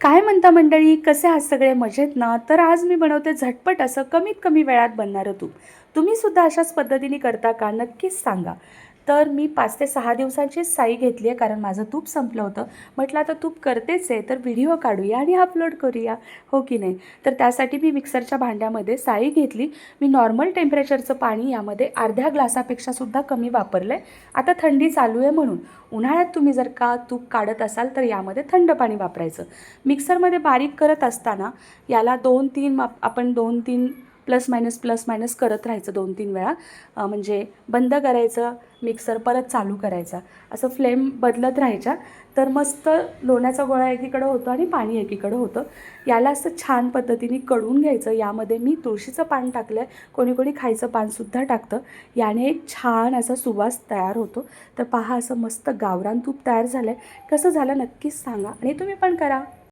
काय म्हणता मंडळी? कसे आहात सगळे मजेत ना? तर आज मी बनवते झटपट असं कमीत कमी वेळात बनणारं तूप. तुम्हीसुद्धा अशाच पद्धतीने करता का? नक्कीच सांगा. तर मी पाच ते सहा दिवसांची साई घेतली आहे कारण माझं तूप संपलं होतं. म्हटलं आता तूप करतेच आहे तर व्हिडिओ काढूया आणि अपलोड करूया. हो की नाही? तर त्यासाठी मी मिक्सरच्या भांड्यामध्ये साई घेतली. मी नॉर्मल टेम्परेचरचं पाणी यामध्ये अर्ध्या ग्लासापेक्षा सुद्धा कमी वापरलं आहे आता थंडी चालू आहे म्हणून. उन्हाळ्यात तुम्ही जर का तूप काढत असाल तर यामध्ये थंड पाणी वापरायचं. मिक्सरमध्ये बारीक करत असताना याला दोन तीन आपण दोन तीन प्लस मायनस प्लस मायनस करत राहायचं दोन तीन वेळा. म्हणजे बंद करायचं मिक्सर परत चालू करायचा. असं फ्लेम बदलत राहायच्या. तर मस्त लोण्याचा गोळा एकीकडं होतो आणि पाणी एकीकडं होतं. याला असं छान पद्धतीने कढून घ्यायचं. यामध्ये मी तुळशीचं पान टाकलं आहे कोणी कोणी खायचं पानसुद्धा टाकतं. याने एक छान असा सुवास तयार होतो. तर पहा असं मस्त गावरान तूप तयार झालं आहे कसं झालं नक्कीच सांगा आणि तुम्ही पण करा.